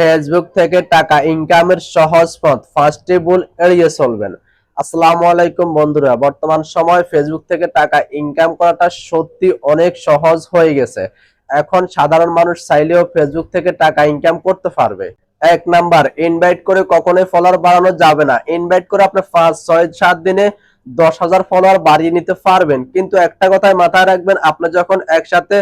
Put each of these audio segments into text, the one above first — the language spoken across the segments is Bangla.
ফেসবুক থেকে টাকা ইনকামের সহজ পথ। ফার্স্টে ভুল, এড়িয়ে চলবেন। আসসালামু আলাইকুম বন্ধুরা, বর্তমান সময় ফেসবুক থেকে টাকা ইনকাম করাটা সত্যি অনেক সহজ হয়ে গেছে। এখন সাধারণ মানুষ চাইলেও ফেসবুক থেকে টাকা ইনকাম করতে পারবে। এক নাম্বার ইনভাইট করে কখনোই ফলোয়ার বাড়ানো যাবে না। ইনভাইট করে আপনি পাঁচ, ছয়, সাত দিনে দশ হাজার ফলোয়ার বাড়িয়ে নিতে পারবেন। কিন্তু একটা কথায় মাথায় রাখবেন, আপনি যখন একসাথে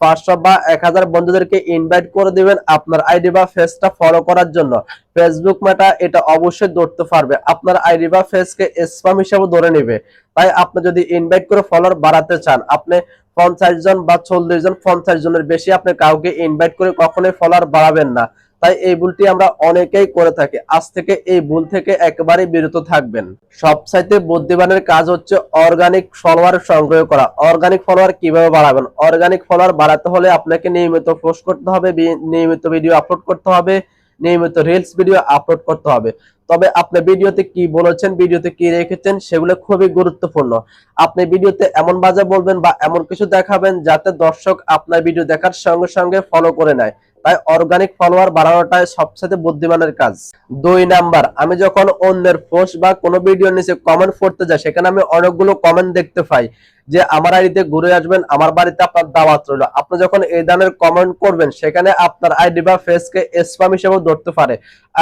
পাঁচশো বা এক হাজার বন্ধুদেরকে ইনভাইট করে দিবেন আপনার আইডি বা ফেসটা ফলো করার জন্য। ফেসবুক মেটা এটা অবশ্যই ধরতে পারবে। আপনার আইডি বা ফেসকে স্পাম হিসেবে ধরে নেবে। তাই আপনি যদি ইনভাইট করে ফলোয়ার বাড়াতে চান, আপনি পঞ্চাশ জন বা চল্লিশ জন, পঞ্চাশ জনের বেশি আপনি কাউকে ইনভাইট করে কখনোই ফলোয়ার বাড়াবেন না। তাই এই ভুলটি আমরা অনেকেই করে থাকি। আজ থেকে এই ভুল থেকে একেবারে বিরত থাকবেন। সবচাইতে বুদ্ধিমানের কাজ হচ্ছে অর্গানিক ফলোয়ার সংগ্রহ করা। অর্গানিক ফলোয়ার কীভাবে বাড়াবেন? অর্গানিক ফলোয়ার বাড়াতে হলে আপনাকে নিয়মিত পোস্ট করতে হবে নিয়মিত ভিডিও আপলোড করতে হবে, নিয়মিত রিলস ভিডিও আপলোড করতে হবে। তবে আপনি ভিডিওতে কি বলেছেন, ভিডিওতে কি রেখেছেন, সেগুলো খুবই গুরুত্বপূর্ণ। আপনি ভিডিওতে এমন বাজে বলবেন বা এমন কিছু দেখাবেন যাতে দর্শক আপনার ভিডিও দেখার সঙ্গে সঙ্গে ফলো করে নেয়। তাই অর্গানিক ফলোয়ার বাড়ানোটাই সবচেয়ে বুদ্ধিমানের কাজ। দুই নাম্বার, আমি যখন অন্যের পোস্ট বা কোনো ভিডিওর নিচে কমেন্ট পড়তে যাই, সেখানে আমি অনেকগুলো কমেন্ট দেখতে পাই যে আমার আইডিতে ঘুরে আসবেন, আমার বাড়িতে আপনার দাওয়াত রইল। আপনি যখন এই ধরনের কমেন্ট করবেন, সেখানে আপনার আইডি বা ফেসকে স্প্যাম হিসেবে ধরতে পারে।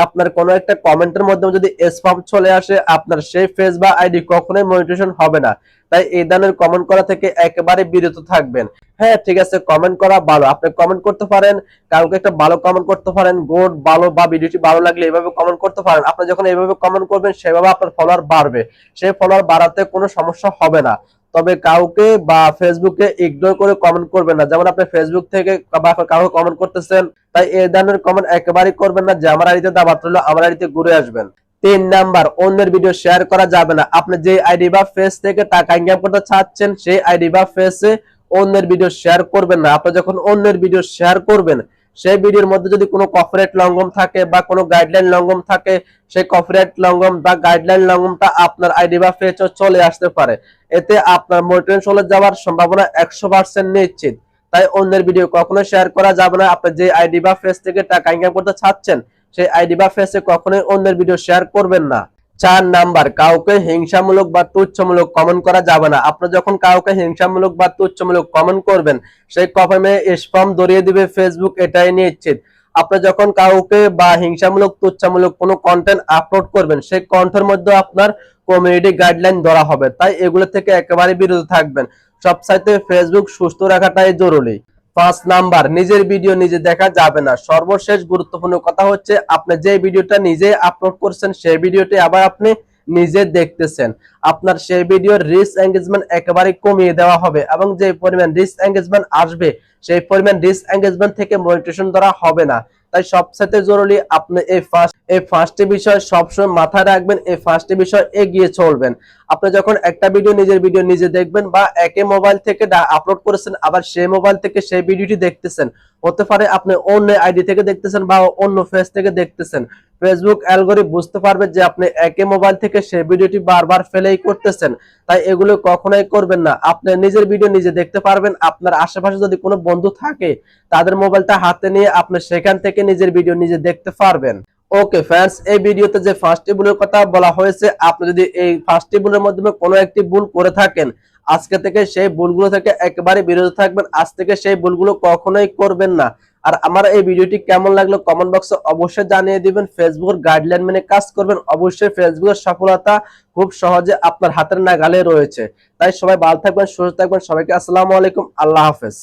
আপনার কোনো একটা কমেন্টের মাধ্যমে যদি স্প্যাম চলে আসে, আপনার সেই ফেস বা আইডি কখনোই মনিটেশন হবে না। তাই এই ধরনের কমেন্ট করা থেকে একেবারে বিরত থাকবেন। হ্যাঁ ঠিক আছে কমেন্ট করা ভালো। আপনি কমেন্ট করতে পারেন, কাউকে একটা ভালো কমেন্ট করতে পারেন গুড ভালো বা ভিডিওটি ভালো লাগলে এইভাবে কমেন্ট করতে পারেন। আপনি যখন এইভাবে কমেন্ট করবেন, সেভাবে আপনার ফলোয়ার বাড়বে। সেই ফলোয়ার বাড়াতে কোনো সমস্যা হবে না। তবে কাউকে বা ফেসবুকে ইগনোর করে কমেন্ট করবেন না। যেমন আপনি ফেসবুক থেকে বা কাউকে কমেন্ট করতেছেন তাই এ ধরনের কমেন্ট একেবারেই করবেন না যে আমার আইডিতে দাবাত রইল আমার আইডিতে ঘুরে আসবেন। তিন নাম্বার, অন্যের ভিডিও শেয়ার করা যাবে না। আপনি যে আইডি বা ফেস থেকে টাকা ইনকাম করতে চাচ্ছেন, সেই আইডি বা ফেসে অন্যের ভিডিও শেয়ার করবেন না। আপনি যখন অন্যের ভিডিও শেয়ার করবেন, সেই ভিডিওর মধ্যে যদি কোনো কপিরাইট লঙ্ঘন থাকে বা কোনো গাইডলাইন লঙ্ঘন থাকে, সেই কপিরাইট লঙ্ঘন বা গাইডলাইন লঙ্ঘনটা আপনার আইডি বা ফেসে চলে আসতে পারে। এতে আপনার মোটিভেশন চলে যাওয়ার সম্ভাবনা একশো পার্সেন্ট নিশ্চিত। তাই অন্যের ভিডিও কখনো শেয়ার করা যাবে না। আপনি যে আইডি বা ফেস থেকে টাকা ইনকাম করতে চাচ্ছেন, সেই আইডি বা ফেসে কখনোই অন্যের ভিডিও শেয়ার করবেন না। চার নাম্বার, কাউকে হিংসামূলক বা তুচ্ছমূলক কমেন্ট করা যাবে না। আপনি যখন কাউকে হিংসামূলক বা তুচ্ছমূলক কমেন্ট করবেন সেই কমেন্টে স্পাম ধরিয়ে দিবে ফেসবুক এটাই নিশ্চিত। আপনি যখন কাউকে বা হিংসামূলক, তুচ্ছামূলক কোনো কন্টেন্ট আপলোড করবেন, সেই কন্টেন্টের মধ্যে আপনার কমিউনিটি গাইডলাইন ধরা হবে। তাই এগুলো থেকে একেবারে বিরত থাকবেন। সবসাইতে ফেসবুক সুস্থ রাখাটাই জরুরি। পাঁচ নাম্বার নিজের ভিডিও নিজে দেখা যাবে না। সর্বশেষ গুরুত্বপূর্ণ কথা হচ্ছে, আপনি যে ভিডিওটা নিজে আপলোড করছেন, সেই ভিডিওটি আবার আপনি নিজে দেখতেছেন। আপনার সেই ভিডিওর রিচ এঙ্গেজমেন্ট একেবারে কমিয়ে দেওয়া হবে এবং যে পরিমাণ রিচ এঙ্গেজমেন্ট আসবে, সেই পরিমাণ রিচ এঙ্গেজমেন্ট থেকে মনিটেশন ধরা হবে না। তাই সবসাথে জরুরি আপনি এই ফার্স্ট এই ফার্স্টটি বিষয় সবসময় মাথায় রাখবেন, এই ফার্স্টটি বিষয় এগিয়ে চলবেন। আপনি যখন একটা ভিডিও নিজের ভিডিও নিজে দেখবেন বা একে মোবাইল থেকে আপলোড করেছেন, আবার সেই মোবাইল থেকে সেই ভিডিওটি দেখতেছেন। হতে পারে আপনি অন্য আইডি থেকে দেখতেছেন বা অন্য ফেস থেকে দেখতেছেন। ফেসবুক অ্যালগোরি বুঝতে পারবে যে আপনি একে মোবাইল থেকে সেই ভিডিওটি বারবার ফেলেই করতেছেন। তাই এগুলো কখনোই করবেন না। আপনি নিজের ভিডিও নিজে দেখতে পারবেন। আপনার আশেপাশে যদি কোনো বন্ধু থাকে, তাদের মোবাইলটা হাতে নিয়ে আপনি সেখান থেকে নিজের ভিডিও নিজে দেখতে পারবেন। ওকে ফ্রেন্ডস এই ভিডিওতে যে ফার্স্ট ভুলের কথা বলা হয়েছে, আপনি যদি এই ফার্স্ট ভুলের মাধ্যমে কোনো একটি ভুল করে থাকেন, আজকে থেকে সেই ভুলগুলো থেকে একেবারে বিরত থাকবেন। আজ থেকে সেই ভুলগুলো কখনোই করবেন না। আর আমার এই ভিডিওটি কেমন লাগল কমেন্ট বক্সে অবশ্যই জানিয়ে দিবেন। ফেসবুক গাইডলাইন মেনে কাজ করবেন। অবশ্যই ফেসবুকের সফলতা খুব সহজে আপনার হাতের নাগালে রয়েছে। তাই সবাই ভালো থাকবেন, সুস্থ থাকবেন। সবাইকে আসসালামু আলাইকুম। আল্লাহ হাফেজ।